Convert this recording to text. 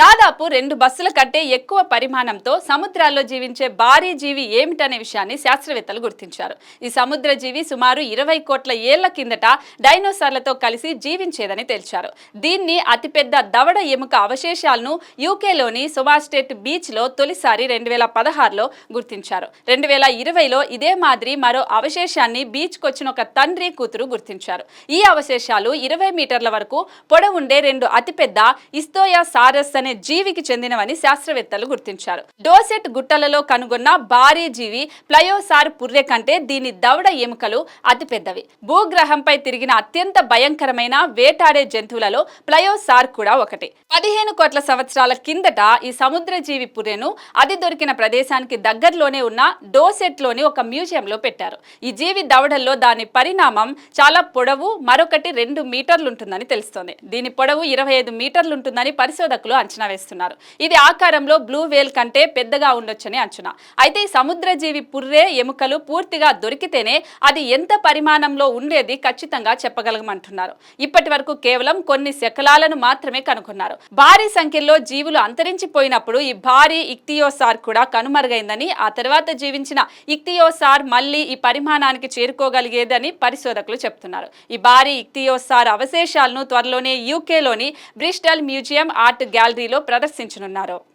దాదాపు రెండు బస్సుల కంటే ఎక్కువ పరిమాణంతో సముద్రాల్లో జీవించే భారీ జీవి ఏమిటనే విషయాన్ని శాస్త్రవేత్తలు గుర్తించారు. ఈ సముద్ర జీవి సుమారు ఇరవై కోట్ల ఏళ్ళ కిందట డైనోసార్లతో కలిసి జీవించేదని తేల్చారు. దీన్ని అతిపెద్ద దవడ ఎముక అవశేషాలను యూకేలోని సొమాస్టేట్ బీచ్లో తొలిసారి రెండు వేల పదహారులో గుర్తించారు. రెండు వేల ఇరవైలో ఇదే మాదిరి మరో అవశేషాన్ని బీచ్కు వచ్చిన ఒక తండ్రి కూతురు గుర్తించారు. ఈ అవశేషాలు ఇరవై మీటర్ల వరకు పొడవుండే రెండు అతిపెద్ద ఇస్తోయా సారస్ అనే జీవికి చెందినవని శాస్త్రవేత్తలు గుర్తించారు. డోసెట్ గుట్టలలో కనుగొన్న భారీ జీవి ప్లయోసార్ పుర్రె కంటే దీని దవడ ఎముకలు అతిపెద్దవి. భూగ్రహంపై తిరిగిన అత్యంత భయంకరమైన వేటాడే జంతువులలో ప్లయోసార్ కూడా ఒకటి. పదిహేను కోట్ల సంవత్సరాల కిందట ఈ సముద్ర జీవి పుర్రెను అది దొరికిన ప్రదేశానికి దగ్గరలోనే ఉన్న డోసెట్లోని ఒక మ్యూజియంలో పెట్టారు. ఈ జీవి దవడల్లో దాని పరిణామం చాలా పొడవు మరొకటి రెండు మీటర్లు ఉంటుందని తెలుస్తోంది. దీని పొడవు ఇరవై ఐదు మీటర్లు ఉంటుందని పరిశోధకులు అంచనా వేస్తున్నారు ఇది ఆకారంలో బ్లూ వేల్ కంటే పెద్దగా ఉండొచ్చని అంచనా. అయితే సముద్ర జీవి పుర్రె ఎముకలు పూర్తిగా దొరికితేనే అది ఎంత పరిమాణంలో ఉండేది ఖచ్చితంగా చెప్పగలమంటున్నారు ఇప్పటి వరకు కేవలం కొన్ని శకలాలను మాత్రమే కనుగొన్నారు. భారీ సంఖ్యలో జీవులు అంతరించిపోయినప్పుడు ఈ భారీ ఇక్తియోసార్ కూడా కనుమరుగైందని ఆ తర్వాత జీవించిన ఇక్తియోసార్ మళ్ళీ ఈ పరిమాణానికి చేరుకోగలిగేదని పరిశోధకులు చెప్తున్నారు. ఈ భారీ ఇక్తియోసార్ అవశేషాలను త్వరలోనే యూకేలోని బ్రిస్టల్ మ్యూజియం ఆర్ట్ గ్యాలరీ గ్యాలరీలో ప్రదర్శించనున్నారు.